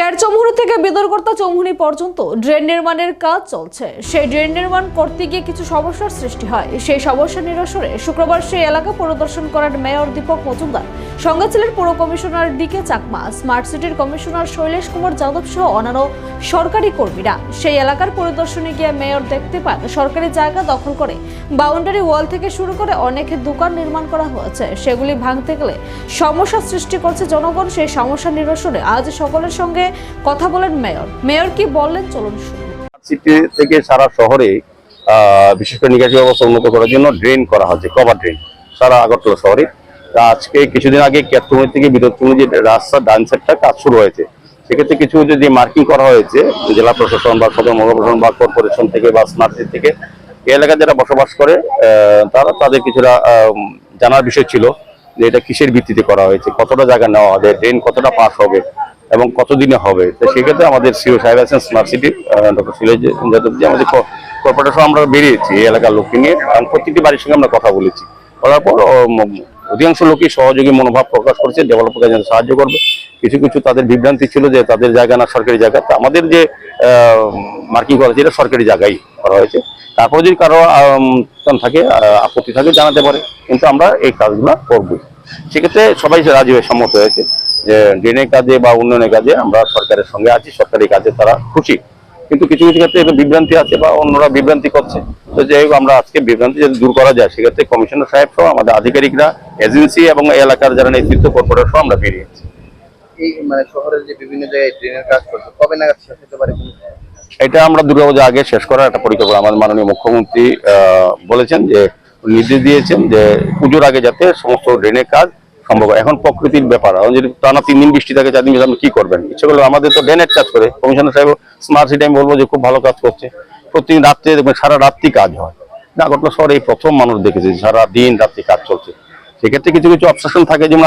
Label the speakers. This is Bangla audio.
Speaker 1: কেয়ার চৌমুহনী থেকে বিদরকর্তা চৌমুহনী পর্যন্ত ড্রেন নির্মাণের কাজ চলছে। সেই ড্রেন নির্মাণ করতে গিয়ে কিছু সমস্যার সৃষ্টি হয়। সেই সমস্যা নিরসনে শুক্রবার সেই এলাকা পরিদর্শন করেন মেয়র দীপক মজুমদার। সঙ্গে ছিলেন পুর কমিশনার ডিকে চাকমা, স্মার্ট সিটির কমিশনার শৈলেশ কুমার যাদব সহ অন্যান্য সরকারি কর্মীরা। সেই এলাকার পরিদর্শনে গিয়ে মেয়র দেখতে পান, সরকারি জায়গা দখল করে বাউন্ডারি ওয়াল থেকে শুরু করে অনেক দোকান নির্মাণ করা হয়েছে। সেগুলি ভাঙতে গেলে সমস্যা সৃষ্টি করছে জনগণ। সেই সমস্যা নিরসনে আজ সকলের সঙ্গে কথা বলেন মেয়র। মেয়র কি বললেন? চলুন শুনুন।
Speaker 2: সিটি থেকে সারা শহরে বিশেষ করে নিকাশি ব্যবস্থা উন্নত করার জন্য ড্রেন করা হচ্ছে কভার ড্রেন সারা আগরতলা শহরে। আজকে কিছুদিন আগে ক্যাপ্টমি থেকে বিদ্যুৎপূর্ণ যে রাস্তা, ডান সাইডটা কাজ শুরু হয়েছে। সেক্ষেত্রে কিছু যদি মার্কিং করা হয়েছে, জেলা প্রশাসন বা সদর মহকুমা প্রশাসন বা কর্পোরেশন থেকে বা স্মার্ট সিটি থেকে, এই এলাকায় যারা বসবাস করে তারা তাদের কিছুটা জানার বিষয় ছিল যে এটা কিসের ভিত্তিতে করা হয়েছে, কতটা জায়গা নেওয়া হবে ড্রেন কতটা পাস হবে। এবং কতদিনে হবে? তো সেক্ষেত্রে আমাদের সিও সাহেব আছেন স্মার্ট সিটি ডক্টর সিলেজ যাদবজি আমাদের কর্পোরেশন আমরা বেরিয়েছি এই এলাকার লোককে নিয়ে এবং প্রত্যেকটি বাড়ির সঙ্গে আমরা কথা বলেছি। বলার পর অধিকাংশ লোকই সহযোগী মনোভাব প্রকাশ করেছে ডেভেলপারকে যেন সাহায্য করবে। কিছু কিছু তাদের বিভ্রান্তি ছিল যে তাদের জায়গা না, সরকারি জায়গা। তা আমাদের যে মার্কিং করা হয়েছে এটা সরকারি জায়গায় করা হয়েছে। তারপরে যদি কারও থাকে আপত্তি থাকে, জানাতে পারে। কিন্তু আমরা এই কাজগুলো করবই। সেক্ষেত্রে সবাই রাজি হয়ে সম্মত হয়েছে। ড্রেনের কাজে বা উন্নয়নের কাজে আমরা সরকারের সঙ্গে আছি সরকারি কাজে তারা খুশি। কিন্তু কিছু কিছু ক্ষেত্রে একটু বিভ্রান্তি আছে বা অন্যরা বিভ্রান্তি করছে। তো যাই হোক আমরা আজকে বিভ্রান্তি যদি দূর করা যায় সেক্ষেত্রে কমিশনার সাহেব সহ আমাদের আধিকারিকরা এজেন্সি এবং এলাকার যারা নেতৃত্ব কর্পোরেট সহ আমরা বেরিয়েছি
Speaker 3: এই মানে শহরের যে বিভিন্ন জায়গায় ট্রেনের কাজ করছে কবে নাগাদ শেষ হতে পারে
Speaker 2: এটা আমরা দুর্গাপূজা আগে শেষ করার একটা পরিকল্পনা আমাদের মাননীয় মুখ্যমন্ত্রী আহ, বলেছেন যে নির্দেশ দিয়েছেন যে পুজোর আগে যাতে সমস্ত ড্রেনের কাজ সম্ভব। এখন প্রকৃতির ব্যাপার। এখন যদি টানা তিন দিন বৃষ্টি থাকে, চার দিন আপনি কি করবেন? ইচ্ছে করলে আমাদের তো ড্রেনের কাজ করে। কমিশনার সাহেব স্মার্ট সিটি আমি বলব যে খুব ভালো কাজ করছে। প্রতিদিন রাত্রে দেখবেন সারা রাত্রি কাজ হয়। নাগরকোটলা শহরে এই প্রথম মানুষ দেখেছে সারা দিন রাত্রি কাজ চলছে। সেক্ষেত্রে কিছু কিছু অবসেশন থাকে, যেমন